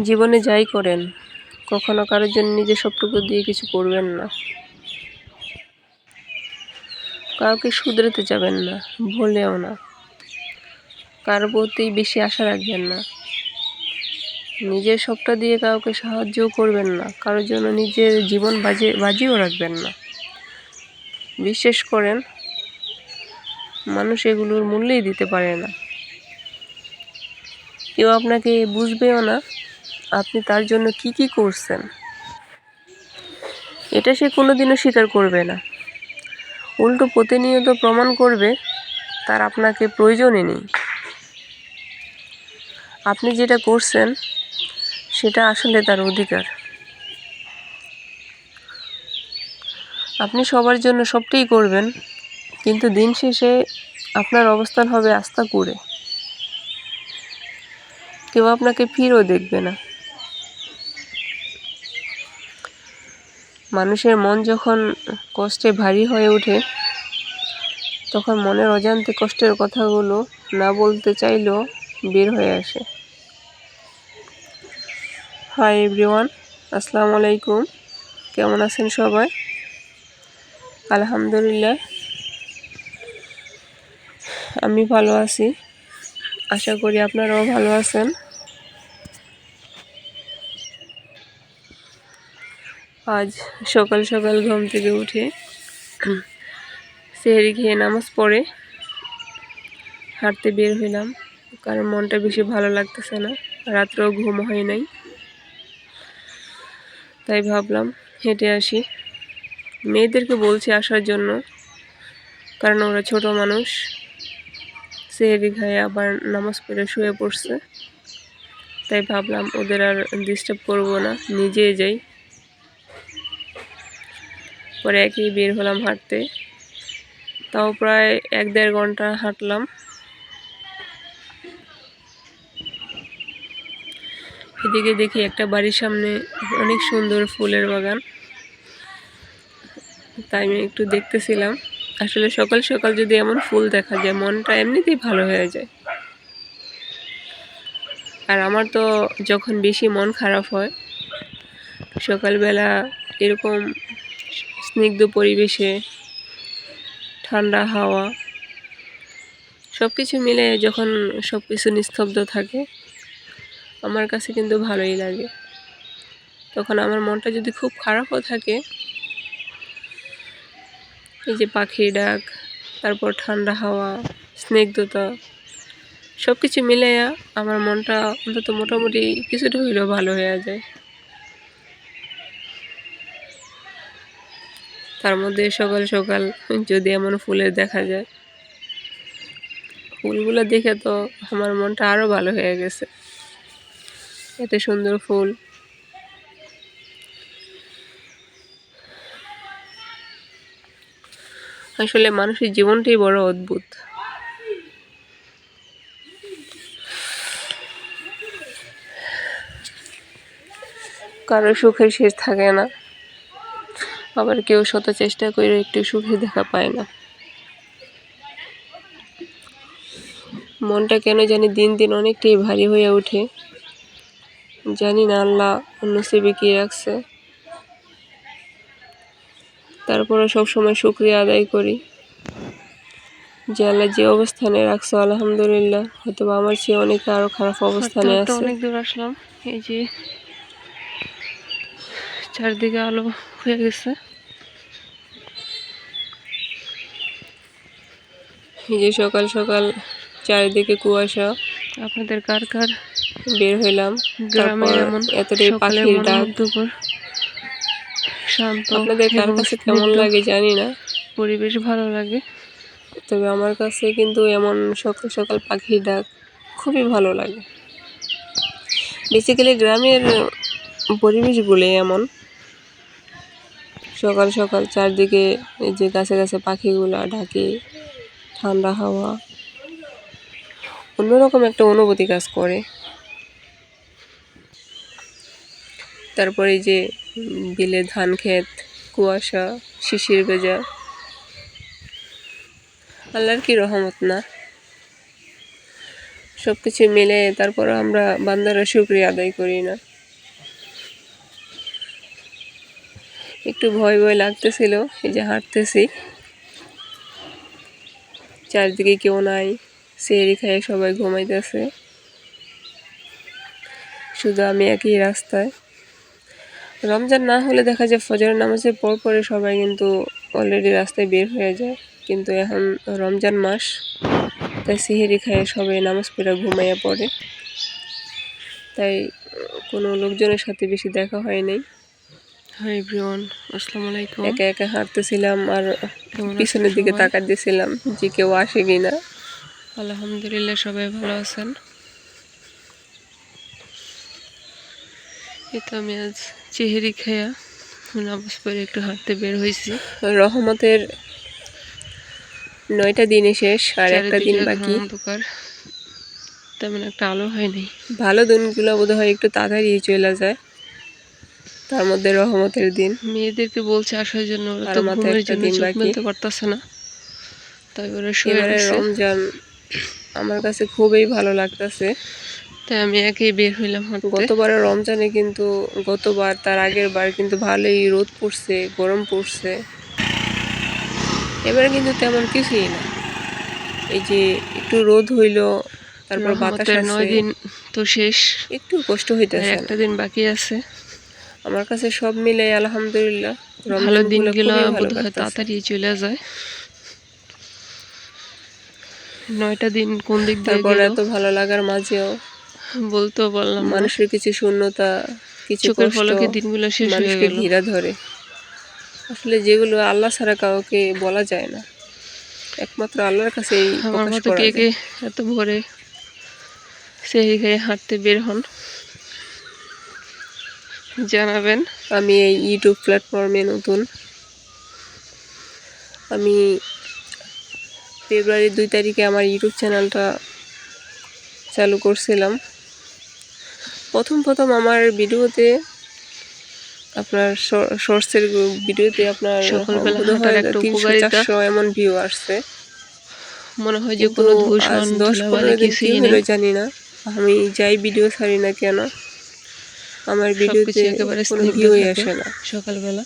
জীবনে যাই করেন, কখনো কারোর জন্য নিজের সবটুকু দিয়ে কিছু করবেন না। কাউকে শুধরাতে যাবেন না, ভুলেও না। কারোর প্রতি বেশি আশা রাখবেন না। নিজের সবটা দিয়ে কাউকে সাহায্যও করবেন না, কারোর জন্য নিজের জীবন বাজে বাজিও রাখবেন না। বিশ্বাস করেন, মানুষ এগুলোর মূল্যই দিতে পারে না। কেউ আপনাকে বুঝবেও না আপনি তার জন্য কি কি করছেন? এটা সে কোনোদিনও স্বীকার করবে না। উল্টো প্রতিনিয়ত প্রমাণ করবে, তার আপনাকে প্রয়োজনই নেই। আপনি যেটা করছেন, সেটা আসলে তার অধিকার। আপনি সবার জন্য সবটাই করবেন, কিন্তু দিন শেষে আপনার অবস্থান হবে আস্থা করে কেউ আপনাকে ফিরও দেখবে না। মানুষের মন যখন কষ্টে ভারী হয়ে ওঠে, তখন মনের অজান্তে কষ্টের কথাগুলো না বলতে চাইলেও বের হয়ে আসে। হাই এভরিওয়ান আসসালামু আলাইকুম। কেমন আছেন সবাই? আলহামদুলিল্লাহ। আমি ভালো আছি। আশা করি আপনারাও ভালো আছেন। আজ সকাল সকাল ঘুম থেকে উঠে সেহেরি খেয়ে নামাজ পড়ে হাঁটতে বের হইলাম, কারণ মনটা বেশি ভালো লাগতেছে না, রাত্রেও ঘুম হয় নাই। তাই ভাবলাম হেঁটে আসি। মেয়েদেরকে বলছি আসার জন্য, কারণ ওরা ছোট মানুষ। সেহেরি খায় আবার নামাজ পড়ে শুয়ে পড়ছে। তাই ভাবলাম ওদের আর ডিস্টার্ব করব না নিজে যাই। পরে একই বের হলাম হাঁটতে। তাও প্রায় এক দেড় ঘণ্টা হাঁটলাম। এদিকে দেখি একটা বাড়ির সামনে অনেক সুন্দর ফুলের বাগান। তাই আমি একটু দেখতেছিলাম। আসলে সকাল সকাল যদি এমন ফুল দেখা যায়, মনটা এমনিতেই ভালো হয়ে যায়। আর আমার তো যখন বেশি মন খারাপ হয়, সকালবেলা এরকম স্নিগ্ধ পরিবেশে, ঠান্ডা হাওয়া সব কিছু মিলে যখন সব কিছু নিস্তব্ধ থাকে, আমার কাছে কিন্তু ভালোই লাগে। তখন আমার মনটা যদি খুব খারাপও থাকে, এই যে পাখির ডাক, তারপর ঠান্ডা হাওয়া, স্নিগ্ধতা সব কিছু মিলে আমার মনটা অন্তত মোটামুটি কিছুটা হইলেও ভালো হয়ে যায়। তার মধ্যে সকাল সকাল যদি এমন ফুলের দেখা যায়। ফুলগুলো দেখে তো আমার মনটা আরও ভালো হয়ে গেছে। এত সুন্দর ফুল। আসলে মানুষের জীবনটাই বড় অদ্ভুত। কারও সুখের শেষ থাকে না। আবার কেউ শত চেষ্টা করে একটু সুখী দেখা পায় না। মনটা কেন জানি দিন দিন অনেকটাই ভারী হয়ে ওঠে। জানি না আল্লাহ অন্য নসিবে কি রাখছে। তারপরে সবসময় শুক্রিয়া আদায় করি। যে আল্লাহ যে অবস্থানে রাখছে আলহামদুলিল্লাহ। হয়তো আমার চেয়ে অনেকে আরও খারাপ অবস্থানে আছে। অনেক দূর আসলাম। এই যে চারদিকে আলো হয়ে গেছে। এই যে সকাল সকাল চারিদিকে কুয়াশা। আপনাদের কার কার বের হইলাম। গ্রামে এমন এতটাই পাখির ডাক। দুপুর শান্ত আপনাদের কার কাছে কেমন লাগে জানি না। পরিবেশ ভালো লাগে। তবে আমার কাছে কিন্তু এমন সকাল সকাল পাখির ডাক খুবই ভালো লাগে। বেসিক্যালি গ্রামের পরিবেশগুলো এমন। সকাল সকাল চারদিকে এই যে গাছে গাছে পাখিগুলা ডাকে, ঠান্ডা হাওয়া। অন্যরকম একটা অনুভূতি কাজ করে। তারপরে যে বিলে ধান ক্ষেত, কুয়াশা, শিশির ভেজা। আল্লাহর কি রহমত না? সব কিছু মিলে তারপর আমরা বান্দারা শুক্রিয়া আদায় করি না। একটু ভয় ভয় লাগতেছিল, এই যে হাঁটতেছি। চারদিকে কেউ নাই সেরি খায় সবাই ঘুমাইতেছে। শুধু আমি একই রাস্তায়। রমজান না হলে দেখা যায় ফজরের নামাজের পর পরে সবাই কিন্তু অলরেডি রাস্তায় বের হয়ে যায়। কিন্তু এখন রমজান মাস, তাই সিহেরি খায় সবাই নামাজ পড়ে ঘুমাইয়া পড়ে। তাই কোনো লোকজনের সাথে বেশি দেখা হয় নাই। হাই এভরিওয়ান আসসালামু আলাইকুম একা একা হাঁটতেছিলাম আর পিছনের দিকে সবাই? তাকা দিয়েছিলাম যে কেউ আসে কিনা। আলহামদুলিল্লাহ সবাই ভালো আছেন? এই তো আমি আজ চেহারি খেয়া নামাজ পড়ে একটু হাঁটতে বের হয়েছি। রহমতের নয়টা দিনে শেষ আর একটা দিন বাকি। অন্ধকার। তেমন একটা আলো হয়নি ভালো দিনগুলো বোধ হয় একটু তাড়াতাড়ি চলে যায়। তার মধ্যে রহমতের দিন। মেয়েদেরকে বলছে আসার জন্য ওরা তো ঘুমের জন্য চোখ মেলতে পারতেছে না। তাই ওরা এবারে রমজান আমার কাছে খুবই ভালো লাগতেছে। তাই আমি একেই বের হইলাম গতবারের রমজানে কিন্তু গতবার তার আগের বার কিন্তু ভালোই রোদ পড়ছে গরম পড়ছে। এবারে কিন্তু তেমন কিছুই না। এই যে একটু রোদ হইল তারপর বাতাস নয় দিন তো শেষ। একটু কষ্ট হইতেছে একটা দিন বাকি আছে। আমার কাছে সব মিলে আলহামদুলিল্লাহ। ভালো দিনগুলো খুবই বোধ হয় তাড়াতাড়ি চলে যায়। নয়টা দিন কোন দিক দিয়ে এত ভালো লাগার মাঝেও বলতেও পারলাম না। মানুষের কিছু শূন্যতা কিছু চোখের ফলকে দিনগুলো শেষ হয়ে গেল। ঘিরা ধরে। আসলে যেগুলো আল্লাহ ছাড়া কাউকে বলা যায় না। একমাত্র আল্লাহর কাছেই আমার মতো কে কে এত ভোরে সেই খেয়ে হাঁটতে বের হন? জানাবেন। আমি এই ইউটিউব প্ল্যাটফর্মে নতুন। আমি ফেব্রুয়ারি দুই তারিখে আমার ইউটিউব চ্যানেলটা চালু করছিলাম। প্রথম প্রথম আমার ভিডিওতে আপনার শর্টসের ভিডিওতে আপনার। চারশো এমন ভিউ আসছে। মনে হয় যে কোনো দশ পনেরো জানি না। আমি যাই ভিডিও ছাড়ি না কেন আমার ভিডিওতে একেবারে কোনো ভিউই আসে না। সকালবেলা।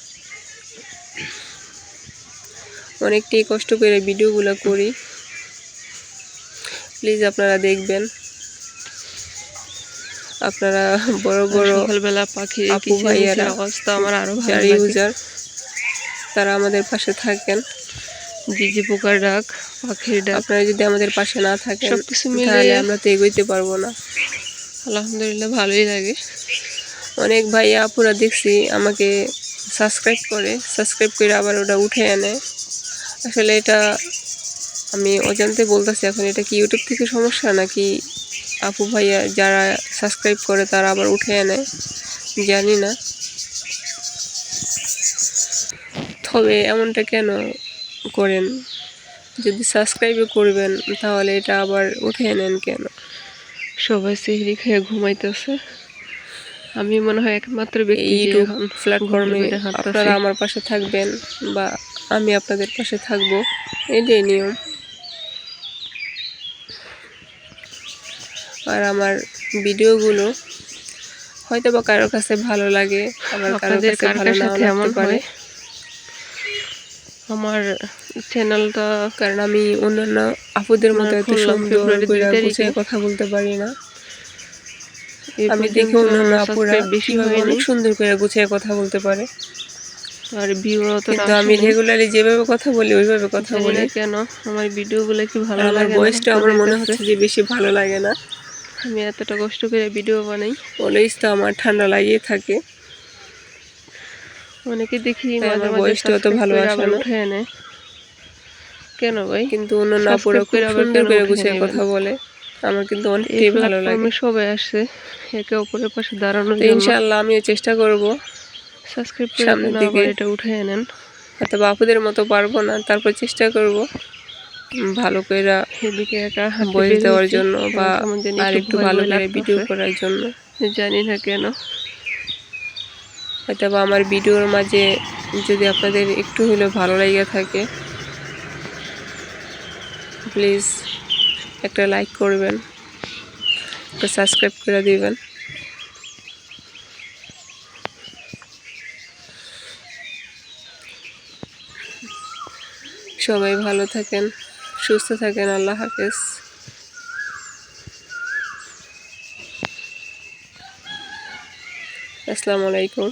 অনেকটাই কষ্ট করে ভিডিওগুলো করি। প্লিজ আপনারা দেখবেন। আপনারা বড় বড় সকালবেলা আপু কিচির ভাইয়ারা তো আমার আরও ভালো ইউজার তারা আমাদের পাশে থাকেন। ঝিঝি পোকার ডাক পাখির ডাক। আপনারা যদি আমাদের পাশে না থাকেন সবকিছু মিলিয়ে- তাহলে আমরা তো এগোইতে পারব না। আলহামদুলিল্লাহ ভালোই লাগে। অনেক ভাইয়া আপুরা দেখছি আমাকে সাবস্ক্রাইব করে সাবস্ক্রাইব করে আবার ওটা উঠে আনে। আসলে এটা আমি অজান্তে বলতেছি, এখন এটা কি ইউটিউব থেকে সমস্যা নাকি আপু ভাইয়া যারা সাবস্ক্রাইব করে তারা আবার উঠে আনে? জানি না। তবে এমনটা কেন করেন? যদি সাবস্ক্রাইবও করবেন তাহলে এটা আবার উঠে নেন কেন? সবাই সেহরি খেয়ে ঘুমাইতেছে। আমি মনে হয় একমাত্র ব্যক্তি ইউটিউব প্ল্যাটফর্মে আপনারা আমার পাশে থাকবেন বা আমি আপনাদের পাশে থাকব। এটাই নিয়ম। আর আমার ভিডিওগুলো হয়তো বা কারোর কাছে ভালো লাগে আবার কারোর কাছে ভালো সাথে এমন পারে। আমার চ্যানেলটা কারণ আমি অন্যান্য আপুদের মতো এত সুন্দর কথা বলতে পারি না। আমি দেখি অন্যান্য আপুরা কীভাবে অনেক সুন্দর করে গুছিয়ে কথা বলতে পারে। আর ভিউ অত কিন্তু আমি রেগুলারলি যেভাবে কথা বলি ওইভাবে কথা বলি। কেন আমার ভিডিওগুলো কি ভালো আমার লাগে না ভয়েসটা আমার মনে? হচ্ছে যে বেশি ভালো লাগে না। আমি এতটা কষ্ট করে ভিডিও বানাই। অলওয়েজ তো আমার ঠান্ডা লাগিয়ে থাকে। অনেকে দেখি মাঝে আমার মাঝে voice অত ভালো আসে না। কেন ভাই? কিন্তু Subscribe আপুরা খুব করে আবার করে গুছিয়ে কথা বলে। আমার কিন্তু অনেকটাই ভালো লাগে। সবাই আসছে একে অপরের পাশে জন্য। ইনশাআল্লাহ আমিও চেষ্টা করব। সাবস্ক্রাইব সামনের দিকে। এটা উঠে এনেন হয়তো বাপুদের মতো পারব না তারপর চেষ্টা করব ভালো করে এদিকে একা বের দেওয়ার জন্য বা আর একটু ভালো করে ভিডিও করার জন্য। জানি না কেন। হয়তো বা আমার ভিডিওর মাঝে যদি আপনাদের একটু হলেও ভালো লেগে থাকে প্লিজ একটা লাইক করবেন, একটা সাবস্ক্রাইব করে দিবেন। সবাই ভালো থাকেন, সুস্থ থাকেন, আল্লাহ হাফেজ। আসসালামু আলাইকুম।